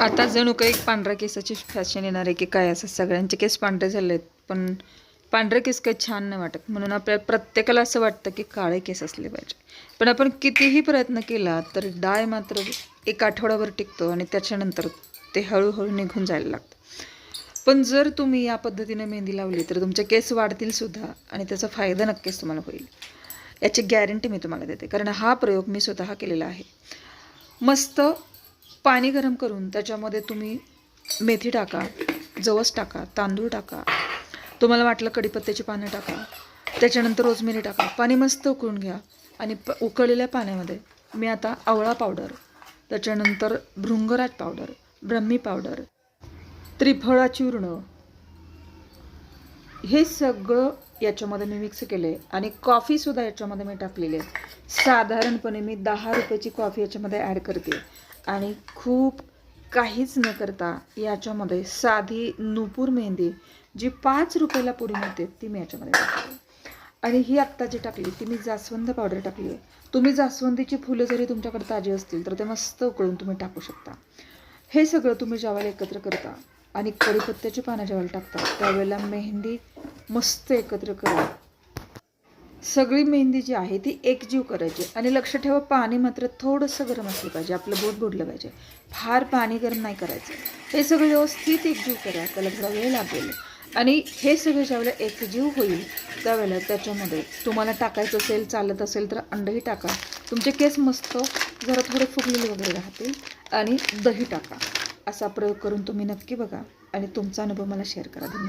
आता जणू काही एक पांढऱ्या केसाची फॅशन येणार आहे की काय असं? सगळ्यांचे केस पांढरे झाले आहेत पण पांढरे केस काही छान नाही वाटत. म्हणून आपल्या प्रत्येकाला असं वाटतं की काळे केस असले पाहिजे. पण आपण कितीही प्रयत्न केला तर डाय मात्र एक आठवड्यावर टिकतो आणि त्याच्यानंतर ते हळूहळू निघून जायला लागतं. पण जर तुम्ही या पद्धतीने मेहंदी लावली तर तुमचे केस वाढतील सुद्धा आणि त्याचा फायदा नक्कीच तुम्हाला होईल. याची गॅरंटी मी तुम्हाला देते. कारण हा प्रयोग मी स्वतः केलेला आहे. मस्त पाणी गरम करून त्याच्यामध्ये तुम्ही मेथी टाका जवस टाका तांदूळ टाका तुम्हाला वाटलं कढीपत्त्याची पानं टाका त्याच्यानंतर रोजमेरी टाका. पाणी मस्त उकळून घ्या आणि प उकळलेल्या पाण्यामध्ये मी आता आवळा पावडर त्याच्यानंतर भृंगराज पावडर ब्रह्मी पावडर त्रिफळा चूर्ण हे सगळं याच्यामध्ये मी मिक्स केलं आहे आणि कॉफीसुद्धा याच्यामध्ये मी टाकलेली आहे. साधारणपणे मी दहा रुपयाची कॉफी याच्यामध्ये ॲड करते. आणि खूप काहीच न करता याच्यामध्ये साधी नुपूर मेहंदी जी पाच रुपयाला पुरी मिळते ती मी याच्यामध्ये टाकते आणि ही आत्ता जी टाकली ती मी जास्वंद पावडर टाकली आहे. तुम्ही जास्वंदीची फुलं जरी तुमच्याकडे ताजी असतील तर ते मस्त उकळून तुम्ही टाकू शकता. हे सगळं तुम्ही ज्यावेळेला एकत्र करता आणि कढीपत्त्याची पानं ज्यावेळेला टाकतात. त्यावेळेला मेहंदी मस्त एकत्र करा सगळी मेहंदी जी आहे ती एकजीव करायची. आणि लक्ष ठेवा पाणी मात्र थोडंसं गरम असलं पाहिजे. आपलं बोट बुडलं पाहिजे. फार पाणी गरम नाही करायचं. हे सगळं व्यवस्थित एकजीव करा. त्याला थोडा वेळ लागेल. आणि हे सगळं ज्यावेळेला एकजीव होईल त्यावेळेला त्याच्यामध्ये तुम्हाला टाकायचं असेल चालत असेल तर अंडही टाका. तुमचे केस मस्त जरा थोडे फुगलेले वगैरे राहतील. आणि दही टाका. असा प्रयोग करून तुम्ही नक्की बघा आणि तुमचा अनुभव मला शेअर करा. धन्यवाद.